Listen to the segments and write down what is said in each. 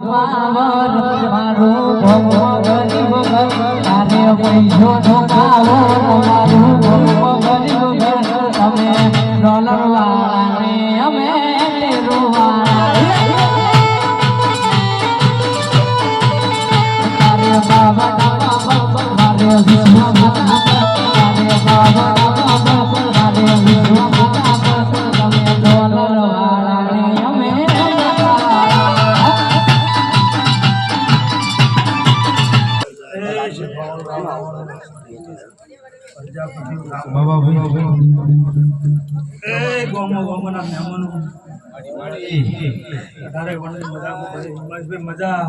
મારું ભગવાન ગરીબ ઘર તારે પૈસો નો પાવન મારું ભગવાન એ ગોમો ગોમોના મહેમાનો તારે વણની મજા મજા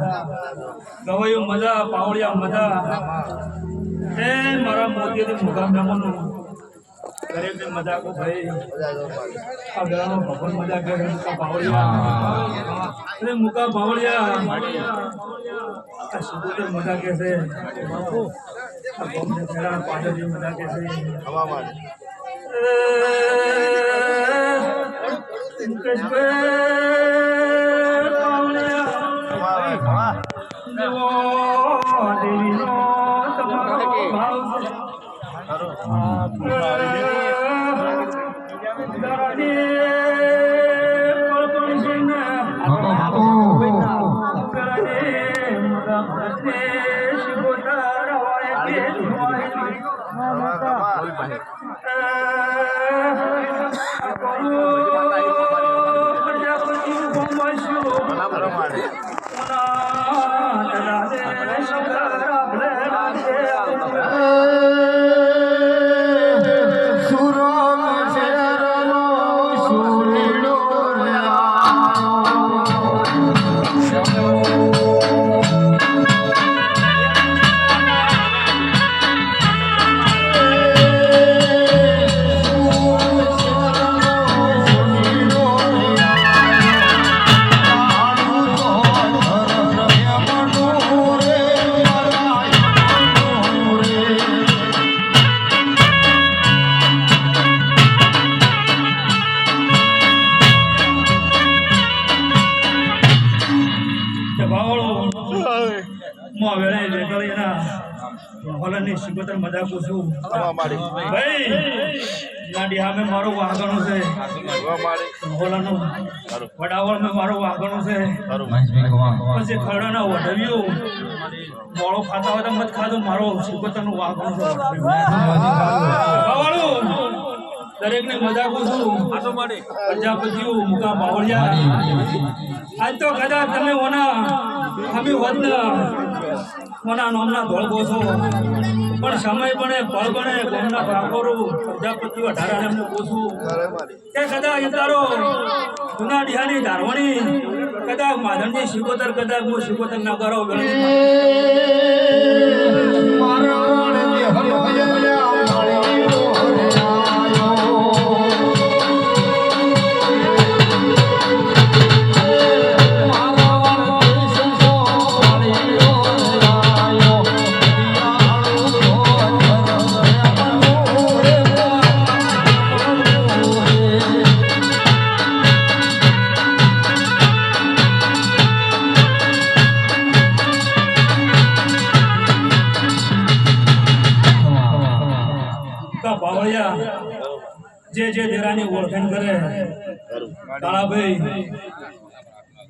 ગવાયું ભાઈ આ ગળાનો ભગવાન મજા કરે મુકા પાવડિયા અરે મજા કે છે આ ગોમને ખેડા પાડોજી મજા કે છે સિકોતર મજા પૂછું ભાઈ ગાડી હામે મારું વાગણું છે. હોલાનું વડાવળ મેં મારું વાગણું છે. પછી ખરડાના વઢવ્યું મોળો ખાતા હોય તો મત ખાધું મારો સિકોતરનું વાગણું છે. દરેક દરેકને મજા પૂછું પ્રજાપતિઓ મુકા બાવળિયા. આજ તો કદાચ તમે ઓના અમે વધના ઓના નોમના ધોળગો છો. પણ સમય બને, ફળ બને, ગોમના ઠાકોરો પ્રજાપતિ અઢારાને એમને પૂછું. કે કદાચ તારો જૂના ડિહાની ધારવણી, કદાચ માધવની શિકોતર, કદાચ હું શિકોતર ના કરો જે જે દેરાની ઓળખાણ કરે. કાળાભાઈ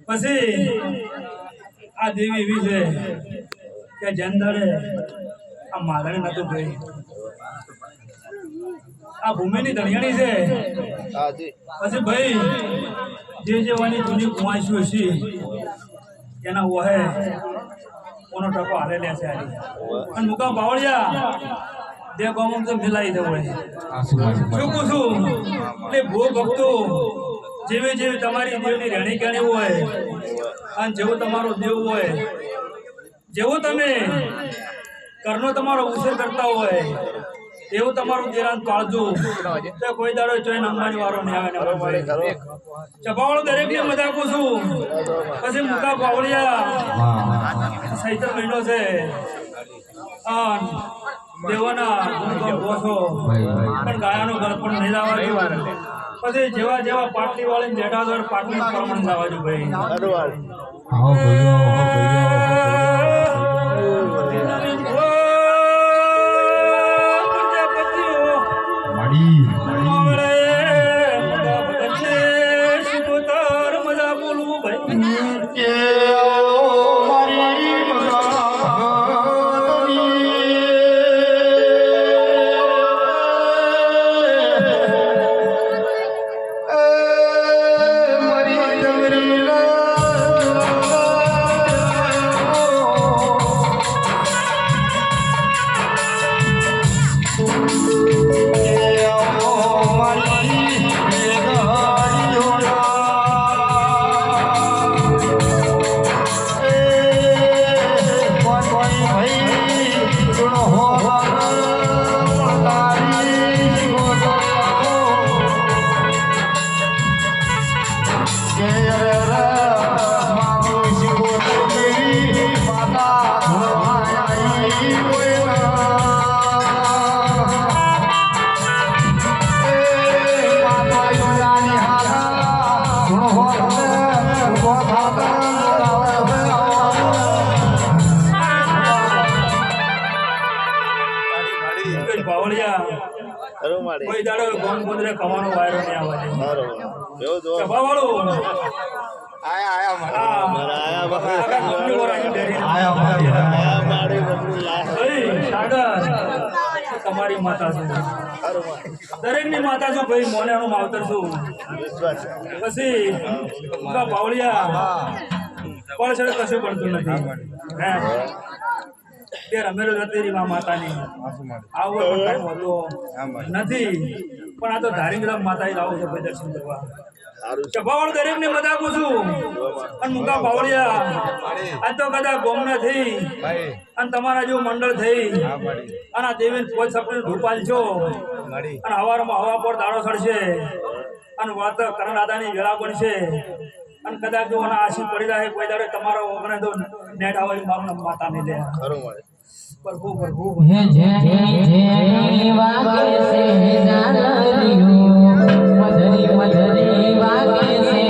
પછી આ દેવી એવી છે કે જંદરે આ માધણી નતું ભાઈ આ ભૂમિની ધણિયાણી છે. પછી ભાઈ, જે જેવાની જૂની કુવાસીઓ હશે એના ઓહે, ઓનો ટકો હારે લે છે અને મુકા બાવળિયા. બે ગામમાં તો મિલાઈ દેવો શું કહું છું? એટલે ભૂ ભક્તો જેવી જેવી તમારી દેવની રહેણી કહેણી હોય અને જેવો તમારો દેવ હોય જેવો તમે કરનો તમારો ઉછેર કરતા હોય એવું તમારું દેરાન પાળજો. તો કોઈ દાડો ચોઈ નમવાની વાળો નહીં આવે ને ચપાવાળો દરેક ને મજા આપું છું. પછી મુકા પાવડિયા સૈતર મહિનો છે. અન દેવાના ગુણગાન પણ ગાયાનો ગળ પણ નહીં લાવવા પછી જેવા જેવા પાટલી વાળી બેઠા પાટલી પ્રમાણ લાવવા ભાઈ. બાવળિયા ઓય દાડો ગોમ ગોદરે કમાનો વાયરો ને આવાજે બરાબર આયા આયા આયા મારી તમારી માતા છું. દરેકની માતા છું ભાઈ મોને હું માવતર છું. પછી બાવળિયા. પણ છે કશું પડતું નથી. હે? તે રમેલો નથી મા માતાની આવો નથી. પણ આ તો ધારીગ્રામ માતા લાવો છો ભાઈ દર્શન કરવા. સભાવાળ દરેક ને મજાકું છું અને મુકા બાવળિયા આ તો કદા ગોમના થઈ. અને તમારા જેવું મંડળ થઈ. અને આ દેવીન પોચ સપને ઢૂપાલ છો. અને હવારમાં હવા પર દાડો ચડશે અને વાત કરણ દાદાની વેળા બનશે. અને કદાચ જો આશી પડી જાય કોઈ દાડે તમારો ઓગણે તો નેટ આવે મારું માતા ને ખરું મારી પ્રભુ પ્રભુ જય જય જય વાગે સે ઝાલરિયું મધરી મધરી વાગે છે